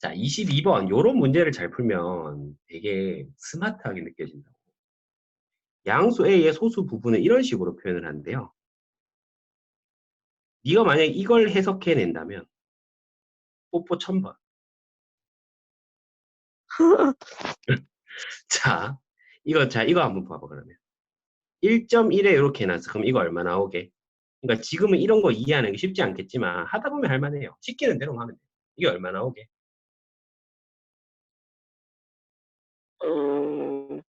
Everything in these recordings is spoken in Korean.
자, 22번. 요런 문제를 잘 풀면 되게 스마트하게 느껴진다고. 양수 A의 소수 부분은 이런 식으로 표현을 하는데요. 네가 만약에 이걸 해석해낸다면 뽀뽀 1000번. 자, 이거 자 이거 한번 봐봐 그러면. 1.1에 이렇게 해놨어. 그럼 이거 얼마 나오게? 그러니까 지금은 이런 거 이해하는 게 쉽지 않겠지만 하다 보면 할만해요. 시키는 대로만 하면 돼. 이게 얼마 나오게? 음,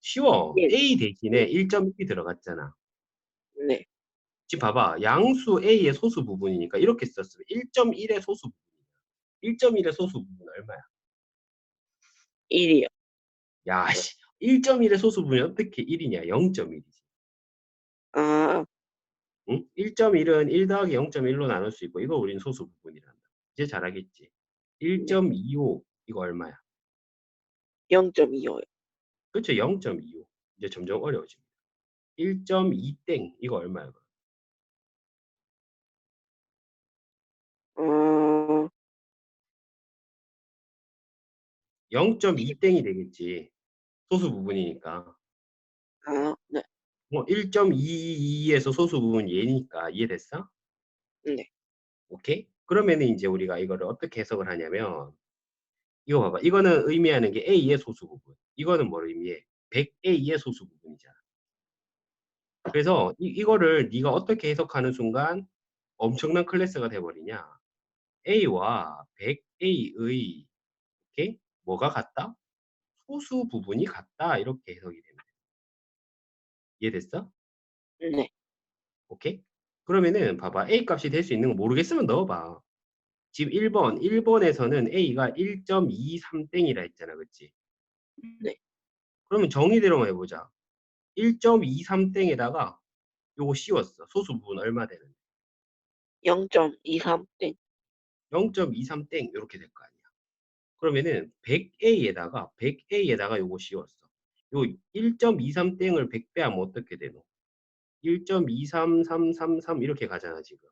쉬워. 예. A 대신에 1.1이 들어갔잖아. 네. 지금 봐봐. 양수 A의 소수 부분이니까 이렇게 썼으면 1.1의 소수 부분이야. 1.1의 소수 부분 얼마야? 1이요. 야, 씨. 1.1의 소수 부분이 어떻게 1이냐? 0.1이지. 아, 응? 1.1은 1 더하기 0.1로 나눌 수 있고 이거 우린 소수 부분이란다. 이제 잘하겠지. 1.25 이거 얼마야? 0.25요. 그렇죠. 0.25. 이제 점점 어려워집니다. 1.2땡 이거 얼마야? 어, 0.2땡이 되겠지. 소수 부분이니까. 아, 네. 뭐 1.22에서 소수 부분 얘니까 이해됐어? 네. 오케이? 그러면은 이제 우리가 이거를 어떻게 해석을 하냐면 이거 봐봐. 이거는 의미하는 게 A의 소수 부분. 이거는 뭘 의미해? 100A의 소수 부분이잖아. 그래서 이, 이거를 네가 어떻게 해석하는 순간 엄청난 클래스가 돼버리냐? A와 100A의 오케이? 뭐가 같다? 소수 부분이 같다. 이렇게 해석이 됩니다. 이해됐어? 네. 오케이? 그러면은 봐봐. A 값이 될 수 있는 거 모르겠으면 넣어봐. 지금 1번, 1번에서는 A가 1.23땡이라 했잖아. 그치? 네. 그러면 정의대로만 해보자. 1.23땡에다가 요거 씌웠어. 소수 부분 얼마 되는데? 0.23땡. 0.23땡 이렇게 될 거 아니야. 그러면은 100A에다가 100A에다가 요거 씌웠어. 요 1.23땡을 100배 하면 어떻게 되노? 1.23333 이렇게 가잖아 지금.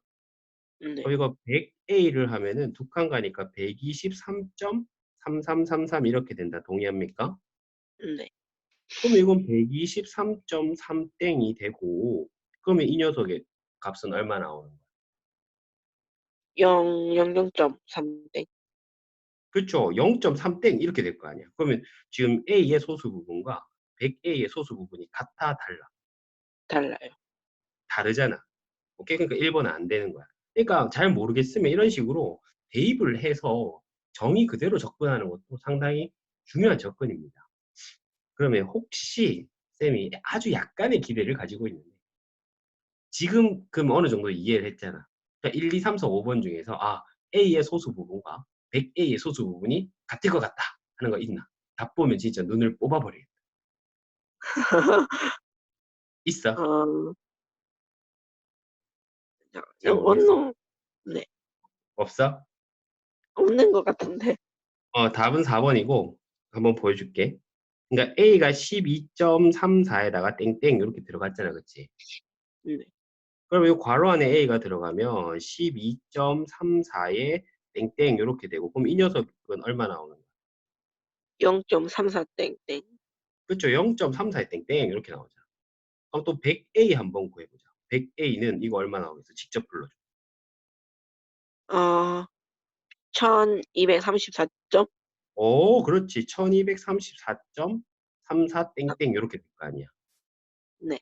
네. 그럼 이거 100A를 하면은 두 칸 가니까 123.3333 이렇게 된다. 동의합니까? 네. 그럼 이건 123.3 땡이 되고 그러면 이 녀석의 값은 얼마 나오는 거야? 0, 0.3 땡. 그렇죠. 0.3 땡 이렇게 될 거 아니야. 그러면 지금 A의 소수 부분과 100A의 소수 부분이 같아 달라? 달라요. 다르잖아. 오케이? 그러니까 1번은 안 되는 거야. 그러니까 잘 모르겠으면 이런 식으로 대입을 해서 정의 그대로 접근하는 것도 상당히 중요한 접근입니다. 그러면 혹시 쌤이 아주 약간의 기대를 가지고 있는데 지금 그럼 어느 정도 이해를 했잖아. 그러니까 1, 2, 3, 4, 5번 중에서 아 A의 소수 부분과 100A의 소수 부분이 같을 것 같다 하는 거 있나? 답 보면 진짜 눈을 뽑아버리겠다. 있어? 어, 모르겠어. 없는, 없어? 없는 것 같은데. 어, 답은 4번이고 한번 보여줄게. 그러니까 A가 12.34에다가 땡땡 이렇게 들어갔잖아, 그치? 네. 그러면 이 괄호 안에 A가 들어가면 12.34에 땡땡 이렇게 되고 그럼 이 녀석은 얼마 나오는 거야? 0.34 땡땡. 그렇죠. 0.34에 땡땡 이렇게 나오잖아. 그럼 또 100A 한번 구해보자. 100A는 이거 얼마 나오겠어? 직접 불러줘. 어, 1234점? 오, 그렇지. 1234.34 땡땡 이렇게 될 거 아니야. 네.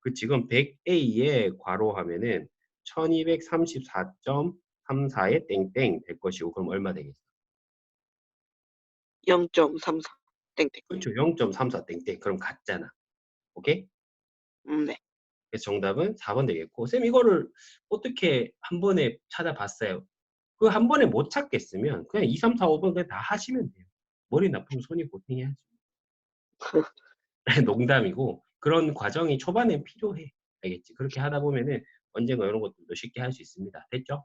그 지금 100A에 괄호 하면은 1234.34에 땡땡 될 것이고 그럼 얼마 되겠어? 0.34 땡땡. 그렇죠. 0.34 땡땡. 그럼 같잖아. 오케이? 음, 네. 그래서 정답은 4번 되겠고 쌤 이거를 어떻게 한 번에 찾아봤어요? 그 한 번에 못 찾겠으면 그냥 2, 3, 4, 5번 그냥 다 하시면 돼요. 머리 나쁘면 손이 고생해야지. 농담이고 그런 과정이 초반에 필요해. 알겠지? 그렇게 하다 보면은 언젠가 이런 것들도 쉽게 할 수 있습니다. 됐죠?